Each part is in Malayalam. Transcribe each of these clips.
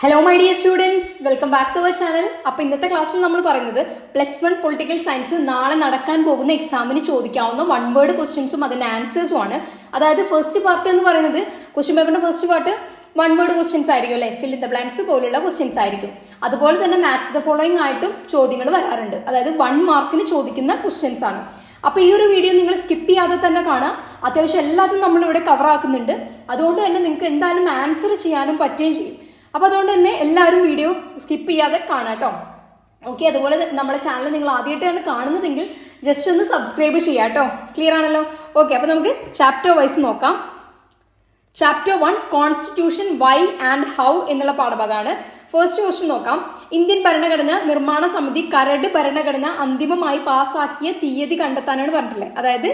Hello my dear students welcome back to our channel അപ്പോൾ ഇന്നത്തെ ക്ലാസ്സിൽ നമ്മൾ പറയുന്നത് പ്ലസ് വൺ പൊളിറ്റിക്കൽ സയൻസ് നാളെ നടക്കാൻ പോകുന്ന എക്സാമിന് ചോദിക്കാവുന്ന വൺ വേർഡ് ക്വസ്റ്റ്യൻസും അതിന്റെ ആൻസേഴ്സും ആണ്. അതായത് ഫസ്റ്റ് പാർട്ട് എന്ന് പറയുന്നത് ക്വസ്റ്റ്യൻ പേപ്പറിന്റെ first part one word questions ആയിരിക്കും അല്ലെ? ഫിൽ ഇൻ ദ ബ്ലാങ്ക്സ് പോലുള്ള ക്വസ്റ്റ്യൻസ് ആയിരിക്കും. അതുപോലെ തന്നെ മാച്ച് ദ ഫോളോയിങ് ആയിട്ടും ചോദ്യങ്ങൾ വരാറുണ്ട്. അതായത് വൺ മാർക്കിന് ചോദിക്കുന്ന ക്വസ്റ്റ്യൻസ് ആണ്. അപ്പൊ ഈ ഒരു വീഡിയോ നിങ്ങൾ സ്കിപ്പ് ചെയ്യാതെ തന്നെ കാണാം. അത്യാവശ്യം എല്ലാതും നമ്മളിവിടെ കവർ ആക്കുന്നുണ്ട്. അതുകൊണ്ട് തന്നെ നിങ്ങൾക്ക് എന്തായാലും ആൻസർ ചെയ്യാനും പറ്റുകയും ചെയ്യും. അപ്പൊ അതുകൊണ്ട് തന്നെ എല്ലാവരും വീഡിയോ സ്കിപ്പ് ചെയ്യാതെ കാണാം കേട്ടോ. ഓക്കെ അതുപോലെ നമ്മുടെ ചാനൽ നിങ്ങൾ ആദ്യമായിട്ടാണ് കാണുന്നതെങ്കിൽ ജസ്റ്റ് ഒന്ന് സബ്സ്ക്രൈബ് ചെയ്യാം കേട്ടോ. ക്ലിയർ ആണല്ലോ? ഓക്കെ അപ്പോൾ നമുക്ക് ചാപ്റ്റർ വൈസ് നോക്കാം. Chapter one constitution why and how എന്നുള്ള പാഠഭാഗമാണ് ഫസ്റ്റ് ക്വസ്റ്റ്യൻ നോക്കാം. ഇന്ത്യൻ ഭരണഘടന നിർമ്മാണ സമിതി കരട് ഭരണഘടന അന്തിമമായി പാസ്സാക്കിയ തീയതി കണ്ടെത്താനാണ് പറഞ്ഞിട്ടുള്ളത്. അതായത്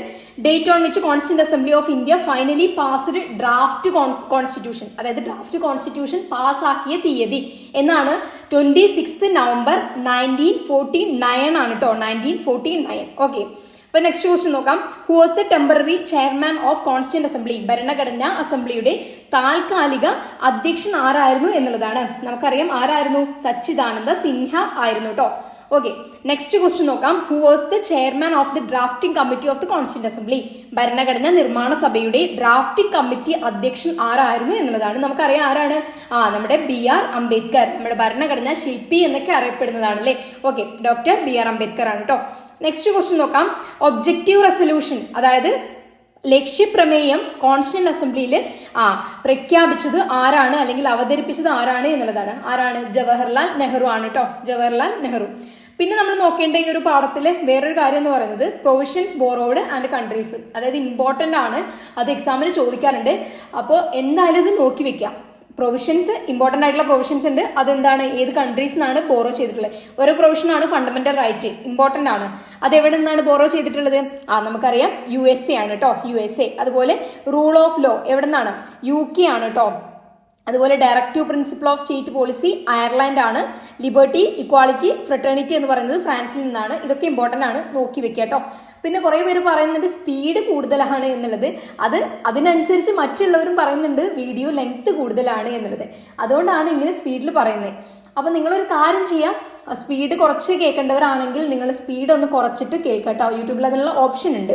date on which constituent assembly of India finally passed draft constitution അതായത് ഡ്രാഫ്റ്റ് കോൺസ്റ്റിറ്റ്യൂഷൻ പാസ്സാക്കിയ തീയതി എന്നാണ് twenty six November nineteen forty nine ആണ് കേട്ടോ നയന്റീൻ ഫോർട്ടി നയൻ ഓക്കെ അപ്പൊ നെക്സ്റ്റ് ക്വസ്റ്റ്യൻ നോക്കാം. Who was the temporary chairman of constituent assembly ഭരണഘടനാ അസംബ്ലിയുടെ താൽക്കാലിക അധ്യക്ഷൻ ആരായിരുന്നു എന്നുള്ളതാണ്. നമുക്കറിയാം ആരായിരുന്നു? സച്ചിദാനന്ദ സിൻഹ ആയിരുന്നു കേട്ടോ ഓക്കെ നെക്സ്റ്റ് ക്വസ്റ്റ്യൻ നോക്കാം. Who was the chairman of the drafting committee of the constituent assembly ഭരണഘടനാ നിർമ്മാണ സഭയുടെ ഡ്രാഫ്റ്റിംഗ് കമ്മിറ്റി അധ്യക്ഷൻ ആരായിരുന്നു എന്നുള്ളതാണ്. നമുക്കറിയാം ആരാണ്? ആ നമ്മുടെ ബി ആർ അംബേദ്കർ നമ്മുടെ ഭരണഘടന ശില്പി എന്നൊക്കെ അറിയപ്പെടുന്നതാണ് അല്ലേ? Okay doctor B R Ambedkar ആണ് കേട്ടോ നെക്സ്റ്റ് ക്വസ്റ്റ്യൻ നോക്കാം. ഒബ്ജക്റ്റീവ് റെസൊല്യൂഷൻ അതായത് ലക്ഷ്യപ്രമേയം കോൺസ്റ്റിറ്റ്യൂന്റ് അസംബ്ലിയിൽ ആ പ്രഖ്യാപിച്ചത് ആരാണ് അല്ലെങ്കിൽ അവതരിപ്പിച്ചത് ആരാണ് എന്നുള്ളതാണ്. ആരാണ്? ജവഹർലാൽ നെഹ്റു ആണ് കേട്ടോ ജവഹർലാൽ നെഹ്റു. പിന്നെ നമ്മൾ നോക്കേണ്ട ഈ ഒരു പാഠത്തിലെ വേറൊരു കാര്യം എന്ന് പറയുന്നത് പ്രൊവിഷൻസ് ബോറോഡ് ആൻഡ് കൺട്രീസ് അതായത് ഇമ്പോർട്ടന്റ് ആണ്. അത് എക്സാമിന് ചോദിക്കാറുണ്ട് അപ്പോൾ എന്തായാലും ഇത് നോക്കി വെക്കാം പ്രൊവിഷൻസ് ഇമ്പോർട്ടന്റ് ആയിട്ടുള്ള പ്രൊവിഷൻസ് ഉണ്ട്. അതെന്താണ്? ഏത് കൺട്രീസ് നിന്നാണ് ബോറോ ചെയ്തിട്ടുള്ളത്? ഓരോ പ്രൊവിഷനാണ് ഫണ്ടമെന്റൽ റൈറ്റ് ഇമ്പോർട്ടന്റ് ആണ്. അത് എവിടെ നിന്നാണ് ബോറോ ചെയ്തിട്ടുള്ളത്? ആ നമുക്കറിയാം. യു എസ് എ ആണ് കേട്ടോ യു എസ് എ അതുപോലെ റൂൾ ഓഫ് ലോ എവിടെ നിന്നാണ്? യു കെ ആണ് കേട്ടോ അതുപോലെ directive principle of state policy Ireland ആണ്. ലിബർട്ടി ഇക്വാളിറ്റി ഫ്രട്ടേണിറ്റി എന്ന് പറയുന്നത് ഫ്രാൻസിൽ നിന്നാണ്. ഇതൊക്കെ ഇമ്പോർട്ടന്റ് ആണ്. നോക്കി വെക്കുക കേട്ടോ പിന്നെ കുറേ പേര് പറയുന്നുണ്ട് സ്പീഡ് കൂടുതലാണ് എന്നുള്ളത്. അത് അതിനനുസരിച്ച് മറ്റുള്ളവരും പറയുന്നുണ്ട് വീഡിയോ ലെങ്ത് കൂടുതലാണ് എന്നുള്ളത്. അതുകൊണ്ടാണ് ഇങ്ങനെ സ്പീഡിൽ പറയുന്നത് അപ്പം നിങ്ങളൊരു കാര്യം ചെയ്യാം. സ്പീഡ് കുറച്ച് കേൾക്കേണ്ടവരാണെങ്കിൽ നിങ്ങൾ സ്പീഡ് ഒന്ന് കുറച്ചിട്ട് കേൾക്കട്ടോ. യൂട്യൂബിൽ അതിനുള്ള ഓപ്ഷൻ ഉണ്ട്.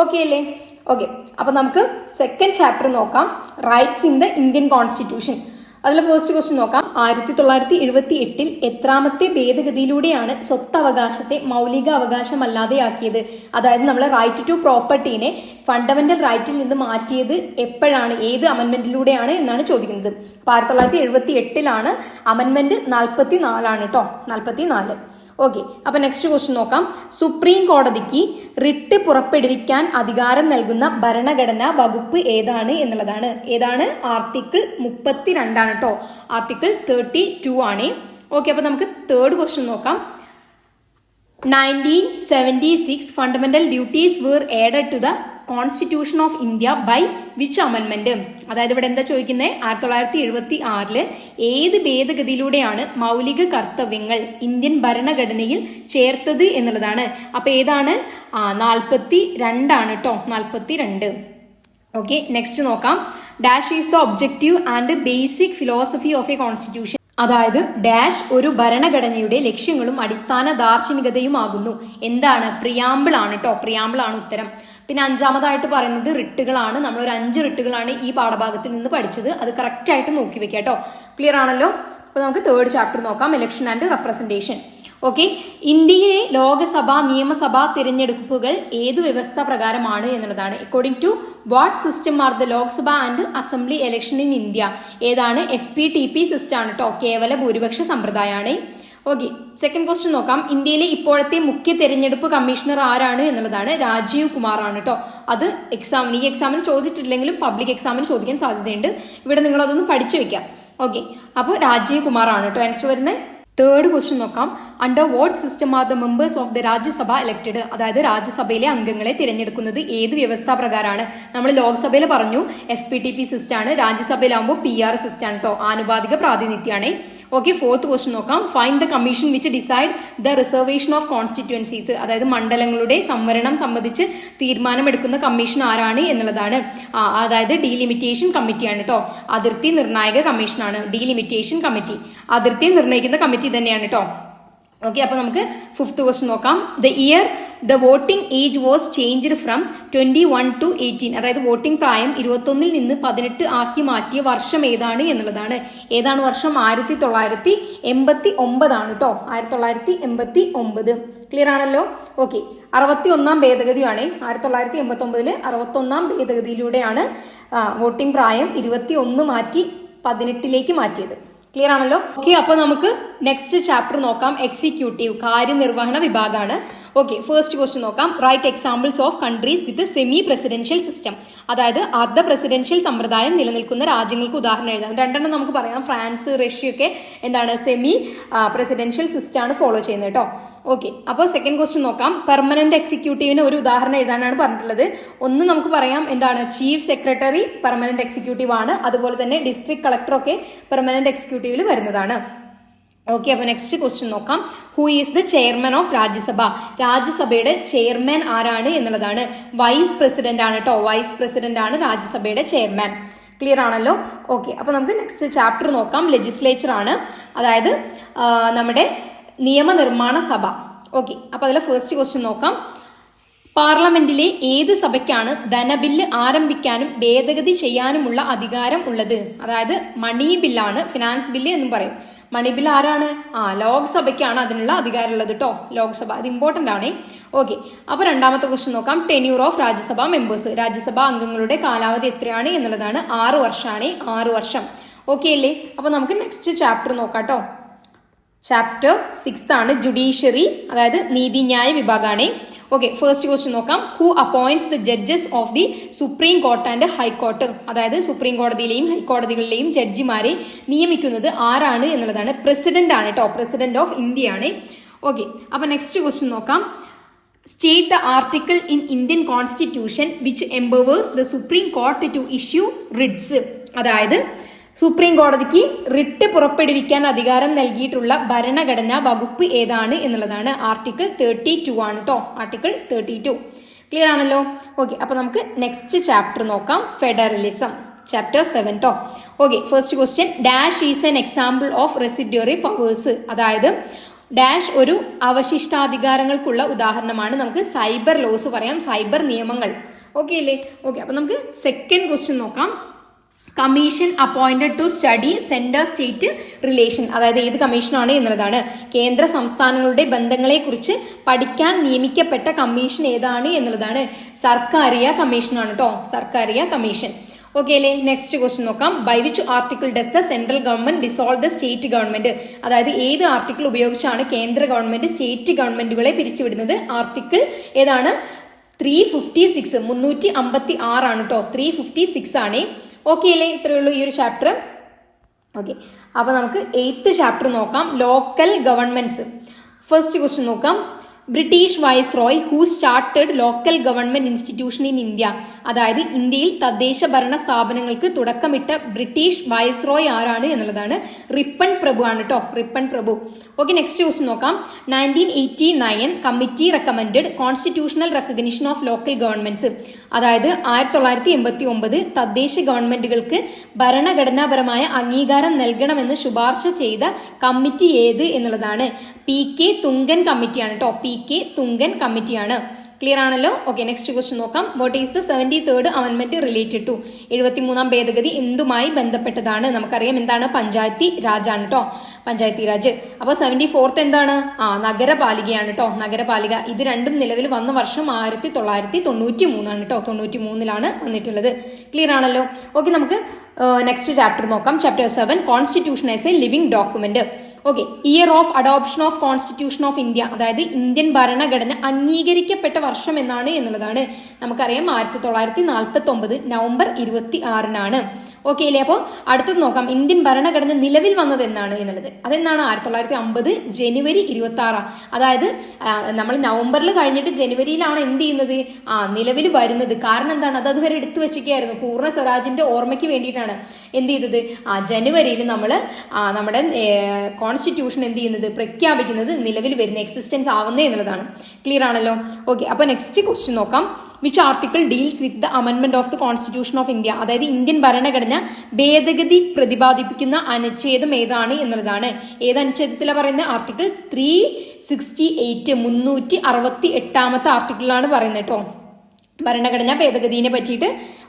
ഓക്കെ അല്ലേ? ഓക്കെ അപ്പം നമുക്ക് സെക്കൻഡ് ചാപ്റ്റർ നോക്കാം. Rights in the Indian constitution അതിൽ ഫസ്റ്റ് ക്വസ്റ്റ്യൻ നോക്കാം. ആയിരത്തി തൊള്ളായിരത്തി എഴുപത്തി എട്ടിൽ എത്രാമത്തെ ഭേദഗതിയിലൂടെയാണ് സ്വത്തവകാശത്തെ മൗലിക അവകാശമല്ലാതെയാക്കിയത് അതായത് നമ്മൾ റൈറ്റ് ടു പ്രോപ്പർട്ടീനെ ഫണ്ടമെന്റൽ റൈറ്റിൽ നിന്ന് മാറ്റിയത് എപ്പോഴാണ്? ഏത് അമൻമെന്റിലൂടെയാണ് എന്നാണ് ചോദിക്കുന്നത്. അപ്പോൾ ആയിരത്തി തൊള്ളായിരത്തി എഴുപത്തി എട്ടിലാണ് അമൻമെന്റ് നാൽപ്പത്തി നാലാണ് കേട്ടോ നാൽപ്പത്തി നാല് ഓക്കെ അപ്പൊ നെക്സ്റ്റ് ക്വസ്റ്റ്യൻ നോക്കാം. സുപ്രീം കോടതിക്ക് റിട്ട് പുറപ്പെടുവിക്കാൻ അധികാരം നൽകുന്ന ഭരണഘടനാ വകുപ്പ് ഏതാണ് എന്നുള്ളതാണ്. ഏതാണ്? ആർട്ടിക്കിൾ മുപ്പത്തി രണ്ടാണ് കേട്ടോ ആർട്ടിക്കിൾ തേർട്ടി ടു ആണ്. ഓക്കെ അപ്പൊ നമുക്ക് തേർഡ് ക്വസ്റ്റ്യൻ നോക്കാം. Nineteen seventy six fundamental duties were added to the constitution of India by which അമൻമെന്റ് അതായത് ഇവിടെ എന്താ ചോദിക്കുന്നത് ആയിരത്തി തൊള്ളായിരത്തി എഴുപത്തി ആറിൽ ഏത് ഭേദഗതിയിലൂടെയാണ് മൗലിക കർത്തവ്യങ്ങൾ ഇന്ത്യൻ ഭരണഘടനയിൽ ചേർത്തത് എന്നുള്ളതാണ്. അപ്പൊ ഏതാണ്? ആ നാൽപ്പത്തി രണ്ടാണ് കേട്ടോ നാൽപ്പത്തി രണ്ട് ഓക്കെ നെക്സ്റ്റ് നോക്കാം. Dash is the objective and basic philosophy of a constitution അതായത് ഡാഷ് ഒരു ഭരണഘടനയുടെ ലക്ഷ്യങ്ങളും അടിസ്ഥാന ദാർശനികതയുമാകുന്നു. എന്താണ്? പ്രിയാമ്പിൾ ആണ് കേട്ടോ പ്രിയാമ്പിൾ ആണ് ഉത്തരം. പിന്നെ അഞ്ചാമതായിട്ട് പറയുന്നത് റിട്ടുകളാണ്. നമ്മൾ ഒരു അഞ്ച് റിട്ടുകളാണ് ഈ പാഠഭാഗത്തിൽ നിന്ന് പഠിച്ചത്. അത് കറക്റ്റ് ആയിട്ട് നോക്കി വെക്കാം കേട്ടോ. ക്ലിയർ ആണല്ലോ? അപ്പോൾ നമുക്ക് തേർഡ് ചാപ്റ്റർ നോക്കാം. ഇലക്ഷൻ ആൻഡ് റെപ്രസെന്റേഷൻ ഓക്കെ ഇന്ത്യയിലെ ലോകസഭാ നിയമസഭാ തിരഞ്ഞെടുപ്പുകൾ ഏത് വ്യവസ്ഥ പ്രകാരമാണ് എന്നുള്ളതാണ്. According to what system are the Lok Sabha and assembly election in India ഏതാണ്? F P T P system ആണ് കേട്ടോ കേവല ഭൂരിപക്ഷ സമ്പ്രദായമാണ് ഓക്കെ സെക്കൻഡ് ക്വസ്റ്റ്യൻ നോക്കാം. ഇന്ത്യയിലെ ഇപ്പോഴത്തെ മുഖ്യ തെരഞ്ഞെടുപ്പ് കമ്മീഷണർ ആരാണ് എന്നുള്ളതാണ് രാജീവ് കുമാർ ആണ് കേട്ടോ അത് എക്സാമിന് ഈ എക്സാമിന് ചോദിച്ചിട്ടില്ലെങ്കിലും പബ്ലിക് എക്സാമിന് ചോദിക്കാൻ സാധ്യതയുണ്ട്. ഇവിടെ നിങ്ങൾ അതൊന്ന് പഠിച്ചു വെക്കാം. ഓക്കെ അപ്പോൾ രാജീവ് കുമാർ ആണ് കേട്ടോ ആൻസർ വരുന്നത് തേർഡ് ക്വസ്റ്റ്യൻ നോക്കാം. Under what system are the members of the Rajya Sabha elected അതായത് രാജ്യസഭയിലെ അംഗങ്ങളെ തിരഞ്ഞെടുക്കുന്നത് ഏത് വ്യവസ്ഥ പ്രകാരമാണ് നമ്മൾ ലോക്സഭയിൽ പറഞ്ഞു എഫ് പി ടി പി സിസ്റ്റാണ് രാജ്യസഭയിലാകുമ്പോൾ പി ആർ സിസ്റ്റാണ് കേട്ടോ ആനുപാതിക പ്രാതിനിധ്യമാണ് ഓക്കെ ഫോർത്ത് ക്വസ്റ്റ്യൻ നോക്കാം. Fine the commission which decide the reservation of constituencies അതായത് മണ്ഡലങ്ങളുടെ സംവരണം സംബന്ധിച്ച് തീരുമാനമെടുക്കുന്ന കമ്മീഷൻ ആരാണ് എന്നുള്ളതാണ്. അതായത് ഡീലിമിറ്റേഷൻ കമ്മിറ്റിയാണ് കേട്ടോ അതിർത്തി നിർണായക കമ്മീഷനാണ് ഡീലിമിറ്റേഷൻ കമ്മിറ്റി അതിർത്തി നിർണയിക്കുന്ന കമ്മിറ്റി തന്നെയാണ് കേട്ടോ ഓക്കെ അപ്പോൾ നമുക്ക് ഫിഫ്ത് ക്വസ്റ്റ്യൻ നോക്കാം. The year the voting age was changed from twenty one to eighteen അതായത് വോട്ടിംഗ് പ്രായം ഇരുപത്തൊന്നിൽ നിന്ന് പതിനെട്ട് ആക്കി മാറ്റിയ വർഷം ഏതാണ് എന്നുള്ളതാണ്. ഏതാണ് വർഷം? ആയിരത്തി തൊള്ളായിരത്തി എൺപത്തി ഒമ്പതാണ് കേട്ടോ. ആയിരത്തി തൊള്ളായിരത്തി എൺപത്തി ഒമ്പത് ക്ലിയർ ആണല്ലോ? ഓക്കെ അറുപത്തി ഒന്നാം ഭേദഗതിയാണ്. ആയിരത്തി തൊള്ളായിരത്തി എൺപത്തി ഒമ്പതിൽ അറുപത്തി ഒന്നാം ഭേദഗതിയിലൂടെയാണ് വോട്ടിംഗ് പ്രായം ഇരുപത്തി ഒന്ന് മാറ്റി പതിനെട്ടിലേക്ക് മാറ്റിയത്. ക്ലിയർ ആണല്ലോ? ഓക്കെ അപ്പൊ നമുക്ക് നെക്സ്റ്റ് ചാപ്റ്റർ നോക്കാം. എക്സിക്യൂട്ടീവ് കാര്യനിർവഹണ വിഭാഗമാണ് ഓക്കെ ഫസ്റ്റ് ക്വസ്റ്റ്യൻ നോക്കാം. Right examples of countries with semi presidential system അതായത് അർദ്ധ പ്രസിഡൻഷ്യൽ സമ്പ്രദായം നിലനിൽക്കുന്ന രാജ്യങ്ങൾക്ക് ഉദാഹരണം എഴുതാം. രണ്ടെണ്ണം നമുക്ക് പറയാം. ഫ്രാൻസ് റഷ്യ ഒക്കെ എന്താണ് സെമി പ്രസിഡൻഷ്യൽ സിസ്റ്റം ആണ് ഫോളോ ചെയ്യുന്നത് കേട്ടോ. ഓക്കെ അപ്പോൾ സെക്കൻഡ് ക്വസ്റ്റ്യൻ നോക്കാം. പെർമനന്റ് എക്സിക്യൂട്ടീവിന് ഒരു ഉദാഹരണം എഴുതാനാണ് പറഞ്ഞിട്ടുള്ളത്. ഒന്ന് നമുക്ക് പറയാം എന്താണ്? ചീഫ് സെക്രട്ടറി പെർമനന്റ് എക്സിക്യൂട്ടീവ് ആണ്. അതുപോലെ തന്നെ ഡിസ്ട്രിക്ട് കളക്ടറൊക്കെ പെർമനന്റ് എക്സിക്യൂട്ടീവിൽ വരുന്നതാണ്. ഓക്കെ അപ്പോൾ നെക്സ്റ്റ് ക്വസ്റ്റ്യൻ നോക്കാം. Who is the chairman of Rajya Sabha? രാജ്യസഭയുടെ chairman ആരാണ് എന്നുള്ളതാണ്. വൈസ് പ്രസിഡന്റ് ആണ് കേട്ടോ വൈസ് പ്രസിഡന്റ് ആണ് രാജ്യസഭയുടെ ചെയർമാൻ ക്ലിയർ ആണല്ലോ? ഓക്കെ അപ്പോൾ നമുക്ക് നെക്സ്റ്റ് ചാപ്റ്റർ നോക്കാം. ലെജിസ്ലേച്ചർ ആണ്. അതായത് നമ്മുടെ നിയമനിർമ്മാണ സഭ. ഓക്കെ അപ്പോൾ അതിലെ ഫസ്റ്റ് ക്വസ്റ്റ്യൻ നോക്കാം. പാർലമെന്റിലെ ഏത് സഭയ്ക്കാണ് ധനബില്ല് ആരംഭിക്കാനും ഭേദഗതി ചെയ്യാനുമുള്ള അധികാരം ഉള്ളത്? അതായത് മണി ബില്ലാണ് ഫിനാൻസ് ബില്ല് എന്നും പറയും. മണി ബില്ല് ആരാണ്? ആ ലോക്സഭയ്ക്കാണ് അതിനുള്ള അധികാരം ഉള്ളത് കേട്ടോ ലോക്സഭ അത് ഇമ്പോർട്ടന്റ് ആണ്. ഓക്കെ അപ്പോൾ രണ്ടാമത്തെ ക്വസ്റ്റ്യൻ നോക്കാം. Tenure of Rajya Sabha members Rajya Sabha അംഗങ്ങളുടെ കാലാവധി എത്രയാണ് എന്നുള്ളതാണ് ആറ് വർഷമാണ് ആറ് വർഷം. ഓക്കെ അല്ലേ? അപ്പോൾ നമുക്ക് നെക്സ്റ്റ് ചാപ്റ്റർ നോക്കാം കേട്ടോ ചാപ്റ്റർ സിക്സ് ആണ് ജുഡീഷ്യറി അതായത് നീതിന്യായ വിഭാഗമാണ് ഓക്കെ ഫസ്റ്റ് ക്വസ്റ്റ്യൻ നോക്കാം. Who appoints the judges of the supreme court and high court അതായത് സുപ്രീം കോടതിയിലെയും ഹൈക്കോടതികളിലെയും ജഡ്ജിമാരെ നിയമിക്കുന്നത് ആരാണ് എന്നുള്ളതാണ്. പ്രസിഡന്റ് ആണ് കേട്ടോ പ്രസിഡന്റ് ഓഫ് ഇന്ത്യ ആണ് ഓക്കെ അപ്പൊ നെക്സ്റ്റ് ക്വസ്റ്റ്യൻ നോക്കാം. State the article in Indian constitution which empowers the supreme court to issue writs അതായത് സുപ്രീം കോടതിക്ക് റിട്ട് പുറപ്പെടുവിക്കാൻ അധികാരം നൽകിയിട്ടുള്ള ഭരണഘടനാ വകുപ്പ് ഏതാണ് എന്നുള്ളതാണ് ആർട്ടിക്കിൾ തേർട്ടി ടു ആണ് കേട്ടോ ആർട്ടിക്കിൾ തേർട്ടി ടു ക്ലിയർ ആണല്ലോ? ഓക്കെ അപ്പൊ നമുക്ക് നെക്സ്റ്റ് ചാപ്റ്റർ നോക്കാം. Federalism chapter seven to okay first question dash is an example of residuary powers അതായത് ഡാഷ് ഒരു അവശിഷ്ടാധികാരങ്ങൾക്കുള്ള ഉദാഹരണമാണ്. നമുക്ക് സൈബർ ലോസ് പറയാം. സൈബർ നിയമങ്ങൾ. ഓക്കെ അല്ലേ? ഓക്കെ അപ്പൊ നമുക്ക് സെക്കൻഡ് ക്വസ്റ്റ്യൻ നോക്കാം. Commission appointed to study centre state relation അതായത് ഏത് കമ്മീഷനാണ് എന്നുള്ളതാണ്. കേന്ദ്ര സംസ്ഥാനങ്ങളുടെ ബന്ധങ്ങളെക്കുറിച്ച് പഠിക്കാൻ നിയമിക്കപ്പെട്ട കമ്മീഷൻ ഏതാണ് എന്നുള്ളതാണ്. സർക്കാരിയ കമ്മീഷനാണ് കേട്ടോ സർക്കാരിയ കമ്മീഷൻ. ഓക്കെ അല്ലേ? നെക്സ്റ്റ് ക്വസ്റ്റ്യൻ നോക്കാം. By which article does the central government dissolve the state government അതായത് ഏത് ആർട്ടിക്കിൾ ഉപയോഗിച്ചാണ് കേന്ദ്ര ഗവൺമെന്റ് സ്റ്റേറ്റ് ഗവൺമെന്റുകളെ പിരിച്ചുവിടുന്നത്? ആർട്ടിക്കിൾ ഏതാണ്? ത്രീ ഫിഫ്റ്റി സിക്സ് മുന്നൂറ്റി അമ്പത്തി ആറാണ് കേട്ടോ ത്രീ ഫിഫ്റ്റി സിക്സ് ആണ്. ഓക്കെ അല്ലേ ഇത്രയേ ഉള്ളൂ ഈ ഒരു ചാപ്റ്റർ ഓക്കെ അപ്പോൾ നമുക്ക് എയ്ത്ത് ചാപ്റ്റർ നോക്കാം. ലോക്കൽ ഗവൺമെന്റ്സ് ഫസ്റ്റ് ക്വസ്റ്റ്യൻ നോക്കാം. British viceroy who started local government institution in India അതായത് ഇന്ത്യയിൽ തദ്ദേശ ഭരണ സ്ഥാപനങ്ങൾക്ക് തുടക്കമിട്ട ബ്രിട്ടീഷ് വൈസ് റോയ് ആരാണ് എന്നുള്ളതാണ് റിപ്പൺ പ്രഭു ആണ് കേട്ടോ റിപ്പൺ പ്രഭു. ഓക്കെ നെക്സ്റ്റ് ക്വസ്റ്റ്യൻ നോക്കാം. Nineteen eighty nine committee recommend constitutional recognition of local governments അതായത് ആയിരത്തി തൊള്ളായിരത്തി എൺപത്തി ഒമ്പത് തദ്ദേശ ഗവൺമെന്റുകൾക്ക് ഭരണഘടനാപരമായ അംഗീകാരം നൽകണമെന്ന് ശുപാർശ ചെയ്ത കമ്മിറ്റി ഏത് എന്നുള്ളതാണ്. പി കെ തുങ്കൻ കമ്മിറ്റിയാണ് കേട്ടോ പി കെ തുങ്കൻ കമ്മിറ്റിയാണ്. ക്ലിയർ ആണല്ലോ? ഓക്കെ നെക്സ്റ്റ് ക്വസ്റ്റ്യൻ നോക്കാം. What is the seventy third അമെൻമെന്റ് related to എഴുപത്തിമൂന്നാം ഭേദഗതി എന്തുമായി ബന്ധപ്പെട്ടതാണ്? നമുക്കറിയാം എന്താണ് പഞ്ചായത്തി രാജാണ് കേട്ടോ പഞ്ചായത്തി രാജ്. അപ്പോൾ സെവന്റി ഫോർത്ത് എന്താണ്? ആ നഗരപാലികയാണ് കേട്ടോ നഗരപാലിക. ഇത് രണ്ടും നിലവിൽ വന്ന വർഷം ആയിരത്തി തൊള്ളായിരത്തി തൊണ്ണൂറ്റി മൂന്നാണ് കേട്ടോ തൊണ്ണൂറ്റി മൂന്നിലാണ് വന്നിട്ടുള്ളത്. ക്ലിയർ ആണല്ലോ? ഓക്കെ നമുക്ക് നെക്സ്റ്റ് ചാപ്റ്റർ നോക്കാം. Chapter seven constitution as a living document okay year of adoption of constitution of India അതായത് ഇന്ത്യൻ ഭരണഘടന അംഗീകരിക്കപ്പെട്ട വർഷം എന്നാണ് എന്നുള്ളതാണ്. നമുക്കറിയാം ആയിരത്തി തൊള്ളായിരത്തി നാൽപ്പത്തി ഒമ്പത് നവംബർ ഇരുപത്തി ആറിനാണ് ഓക്കെ അല്ലേ അപ്പോൾ അടുത്തത് നോക്കാം. ഇന്ത്യൻ ഭരണഘടന നിലവിൽ വന്നത് എന്നാണ് എന്നുള്ളത്? അതെന്നാണ് ആയിരത്തി തൊള്ളായിരത്തി അമ്പത് ജനുവരി ഇരുപത്തി ആറാം അതായത് നമ്മൾ നവംബറിൽ കഴിഞ്ഞിട്ട് ജനുവരിയിലാണ് എന്ത് ചെയ്യുന്നത്? ആ നിലവിൽ വരുന്നത്. കാരണം എന്താണ്? അത് അതുവരെ എടുത്തു വെച്ചിരിക്കുകയായിരുന്നു. പൂർണ സ്വരാജിന്റെ ഓർമ്മയ്ക്ക് വേണ്ടിയിട്ടാണ് എന്ത് ചെയ്തത്? ആ ജനുവരിയിൽ നമ്മൾ നമ്മുടെ കോൺസ്റ്റിറ്റ്യൂഷൻ എന്ത് ചെയ്യുന്നത്? പ്രഖ്യാപിക്കുന്നത് നിലവിൽ വരുന്ന എക്സിസ്റ്റൻസ് ആവുന്നേ എന്നുള്ളതാണ്. ക്ലിയർ ആണല്ലോ? ഓക്കെ അപ്പോൾ നെക്സ്റ്റ് ക്വസ്റ്റ്യൻ നോക്കാം. Which article deals with the അമെൻമെന്റ് of the constitution of India അതായത് ഇന്ത്യൻ ഭരണഘടന ഭേദഗതി പ്രതിപാദിപ്പിക്കുന്ന അനുച്ഛേദം ഏതാണ് എന്നുള്ളതാണ്. ഏത് അനുച്ഛേദത്തിലാണ് പറയുന്നത്? ആർട്ടിക്കിൾ ത്രീ സിക്സ്റ്റി എയ്റ്റ് മുന്നൂറ്റി അറുപത്തി എട്ടാമത്തെ ആർട്ടിക്കിളാണ് പറയുന്നത് കേട്ടോ ഭരണഘടനാ ഭേദഗതിനെ പറ്റിയിട്ട്.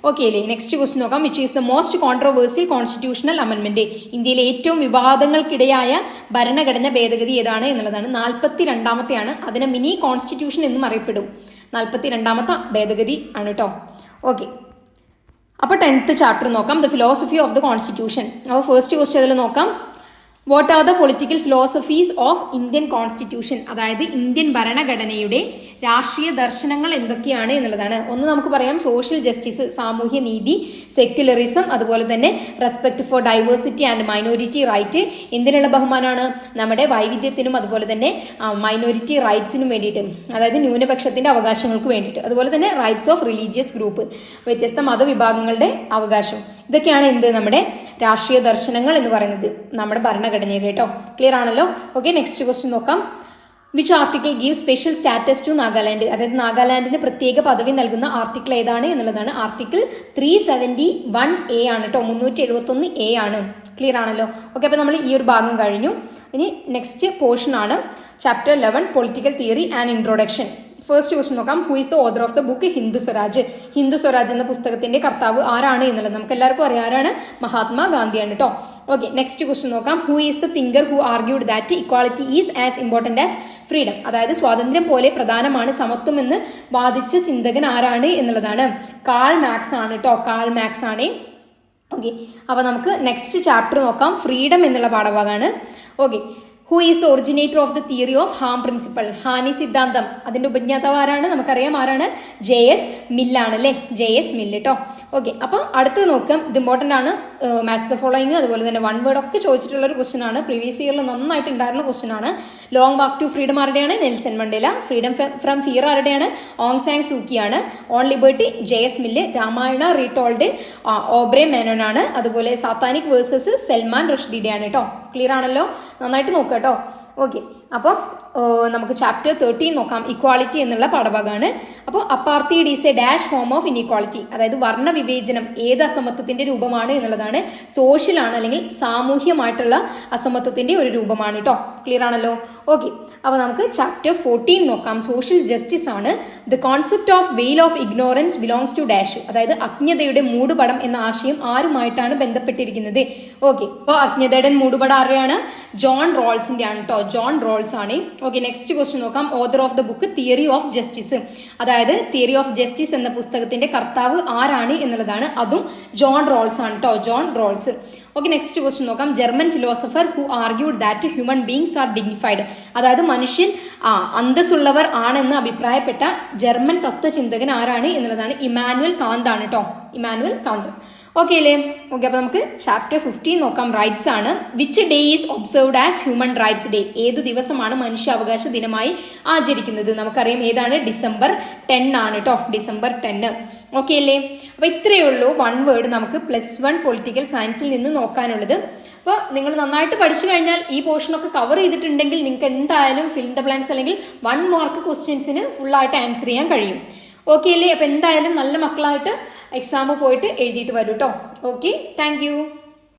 ഓക്കെ അല്ലേ? നെക്സ്റ്റ് ക്വസ്റ്റ്യൻ നോക്കാം. Which is the most controversial constitutional അമെൻമെന്റ് ഇന്ത്യയിലെ ഏറ്റവും വിവാദങ്ങൾക്കിടയായ ഭരണഘടന ഭേദഗതി ഏതാണ് എന്നുള്ളതാണ്. നാൽപ്പത്തി രണ്ടാമത്തെയാണ് അതിനെ മിനി കോൺസ്റ്റിറ്റ്യൂഷൻ എന്നും അറിയപ്പെടും. നാൽപ്പത്തി രണ്ടാമത്തെ ഭേദഗതി ആണ് കേട്ടോ ഓക്കെ അപ്പോൾ ടെൻത്ത് ചാപ്റ്റർ നോക്കാം. The philosophy of the constitution അപ്പോൾ ഫസ്റ്റ് ക്വസ്റ്റ്യൻ അതിൽ നോക്കാം. What are the political philosophies of Indian constitution അതായത് ഇന്ത്യൻ ഭരണഘടനയുടെ രാഷ്ട്രീയ ദർശനങ്ങൾ എന്തൊക്കെയാണ് എന്നുള്ളതാണ്. ഒന്ന് നമുക്ക് പറയാം സോഷ്യൽ ജസ്റ്റിസ് സാമൂഹ്യ നീതി സെക്യുലറിസം അതുപോലെ തന്നെ respect for diversity and minority right എന്തിനുള്ള ബഹുമാനമാണ്? നമ്മുടെ വൈവിധ്യത്തിനും അതുപോലെ തന്നെ മൈനോറിറ്റി റൈറ്റ്സിനും വേണ്ടിയിട്ട് അതായത് ന്യൂനപക്ഷത്തിന്റെ അവകാശങ്ങൾക്ക് വേണ്ടിയിട്ട് അതുപോലെ തന്നെ റൈറ്റ്സ് ഓഫ് റിലീജിയസ് ഗ്രൂപ്പ് വ്യത്യസ്ത മതവിഭാഗങ്ങളുടെ അവകാശം. ഇതൊക്കെയാണ് എന്ത്? നമ്മുടെ രാഷ്ട്രീയ ദർശനങ്ങൾ എന്ന് പറയുന്നത്. നമ്മുടെ ഭരണഘടനയുടെ കേട്ടോ ക്ലിയർ ആണല്ലോ? ഓക്കെ നെക്സ്റ്റ് ക്വസ്റ്റ്യൻ നോക്കാം. Which article give special status to Nagaland അതായത് നാഗാലാൻഡിന് പ്രത്യേക പദവി നൽകുന്ന ആർട്ടിക്കിൾ ഏതാണ് എന്നുള്ളതാണ് article three seventy one A ആണ് കേട്ടോ മുന്നൂറ്റി എഴുപത്തൊന്ന് എ ആണ്. ക്ലിയർ ആണല്ലോ? ഓക്കെ അപ്പോൾ നമ്മൾ ഈ ഒരു ഭാഗം കഴിഞ്ഞു. ഇനി നെക്സ്റ്റ് പോർഷൻ ആണ്. Chapter eleven political theory and introduction first question നോക്കാം. Who is the author of the book Hindu Swaraj Hindu Swaraj എന്ന പുസ്തകത്തിന്റെ കർത്താവ് ആരാണ് എന്നുള്ളത്? നമുക്ക് എല്ലാവർക്കും അറിയാം. ആരാണ്? മഹാത്മാ ഗാന്ധിയാണ് കേട്ടോ ഓക്കെ നെക്സ്റ്റ് ക്വസ്റ്റ്യൻ നോക്കാം. Who is the thinker who argued that equality is as important as freedom അതായത് സ്വാതന്ത്ര്യം പോലെ പ്രധാനമാണ് സമത്വം എന്ന് വാദിച്ച ചിന്തകൻ ആരാണ് എന്നുള്ളതാണ്. കാൾ മാക്സ് ആണ് കേട്ടോ കാൾ മാക്സ് ആണ്. ഓക്കെ അപ്പോൾ നമുക്ക് നെക്സ്റ്റ് ചാപ്റ്റർ നോക്കാം. ഫ്രീഡം എന്നുള്ള പാഠഭാഗമാണ് okay who is the originator of the theory of harm principle ഹാനി സിദ്ധാന്തം. അതിന്റെ ഉപജ്ഞാതാവ് ആരാണ്? നമുക്കറിയാം ആരാണ്? ജെ എസ് മില്ലാണ് അല്ലേ? ജെ എസ് മില്ല് കേട്ടോ ഓക്കെ അപ്പം അടുത്ത് നോക്കാം. ഇത് ഇമ്പോർട്ടന്റ് ആണ്. മാച്ച് ദ ഫോളോയിങ് അതുപോലെ തന്നെ വൺ വേർഡ് ഒക്കെ ചോദിച്ചിട്ടുള്ള ഒരു ക്വസ്റ്റൻ ആണ് പ്രീവിയസ് ഇയറിൽ നന്നായിട്ട് ഉണ്ടായിരുന്ന ക്വസ്റ്റൻ ആണ്. Long walk to freedom ആരുടെയാണ്? Nelson Mandela. Freedom from fear ആരുടെയാണ്? Aung San സൂക്കിയാണ് on liberty J S Mill Ramayana retold Aubrey ആണ്. അതുപോലെ സാത്താനിക് വേഴ്സസ് സൽമാൻ റഷ്ദിയുടെയാണ് കേട്ടോ ക്ലിയർ ആണല്ലോ? നന്നായിട്ട് നോക്കുക കേട്ടോ ഓക്കെ അപ്പോൾ നമുക്ക് ചാപ്റ്റർ തേർട്ടീൻ നോക്കാം. ഇക്വാളിറ്റി എന്നുള്ള പാഠഭാഗമാണ് അപ്പോൾ apartheid is a dash form of inequality അതായത് വർണ വിവേചനം ഏത് അസമത്വത്തിന്റെ രൂപമാണ് എന്നുള്ളതാണ്. സോഷ്യൽ ആണ് അല്ലെങ്കിൽ സാമൂഹ്യമായിട്ടുള്ള അസമത്വത്തിന്റെ ഒരു രൂപമാണ് കേട്ടോ ക്ലിയർ ആണല്ലോ? ഓക്കെ അപ്പോൾ നമുക്ക് ചാപ്റ്റർ ഫോർട്ടീൻ നോക്കാം. സോഷ്യൽ ജസ്റ്റിസ് ആണ്. The concept of veil of ignorance belongs to dash അതായത് അജ്ഞതയുടെ മൂടുപടം എന്ന ആശയം ആരുമായിട്ടാണ് ബന്ധപ്പെട്ടിരിക്കുന്നത്? ഓക്കെ അപ്പോൾ അജ്ഞതയുടെ മൂടുപടം ആരുടെയാണ്? ജോൺ റോൾസിന്റെ ആണ് കേട്ടോ ജോൺ റോൾസ് ആണ്. ഓക്കെ നെക്സ്റ്റ് ക്വസ്റ്റ്യൻ നോക്കാം. Author of the book theory of justice അതായത് തിയറി ഓഫ് ജസ്റ്റിസ് എന്ന പുസ്തകത്തിന്റെ കർത്താവ് ആരാണ് എന്നുള്ളതാണ്. അതും ജോൺ റോൾസ് ആണ് കേട്ടോ John Rawls okay next question നോക്കാം. German philosopher who argued that human beings are dignified അതായത് മനുഷ്യൻ ആ അന്തസ്സുള്ളവർ ആണെന്ന് അഭിപ്രായപ്പെട്ട ജർമ്മൻ തത്വചിന്തകൻ ആരാണ് എന്നുള്ളതാണ് ഇമാനുവൽ കാന്ത് ആണ് കേട്ടോ ഇമാനുവൽ കാന്ത്. ഓക്കെ അല്ലേ? ഓക്കെ അപ്പോൾ നമുക്ക് ചാപ്റ്റർ ഫിഫ്റ്റീൻ നോക്കാം. റൈറ്റ്സ് ആണ്. Which day is observed as human rights day ഏത് ദിവസമാണ് മനുഷ്യാവകാശ ദിനമായി ആചരിക്കുന്നത്? നമുക്കറിയാം ഏതാണ്? ഡിസംബർ ടെൻ ആണ് കേട്ടോ ഡിസംബർ ടെന്ന് ഓക്കെ അല്ലേ? അപ്പോൾ ഇത്രയേ ഉള്ളൂ വൺ വേർഡ് നമുക്ക് പ്ലസ് വൺ പൊളിറ്റിക്കൽ സയൻസിൽ നിന്ന് നോക്കാനുള്ളത്. അപ്പോൾ നിങ്ങൾ നന്നായിട്ട് പഠിച്ചു കഴിഞ്ഞാൽ ഈ പോർഷനൊക്കെ കവർ ചെയ്തിട്ടുണ്ടെങ്കിൽ നിങ്ങൾക്ക് എന്തായാലും ഫിൽ ദ പ്ലാൻസ് അല്ലെങ്കിൽ വൺ മാർക്ക് ക്വസ്റ്റ്യൻസിന് ഫുള്ളായിട്ട് ആൻസർ ചെയ്യാൻ കഴിയും. ഓക്കെ അല്ലേ? അപ്പോൾ എന്തായാലും നല്ല മക്കളായിട്ട് എക്സാം പോയിട്ട് എഴുതിയിട്ട് വരൂ കേട്ടോ ഓക്കെ താങ്ക്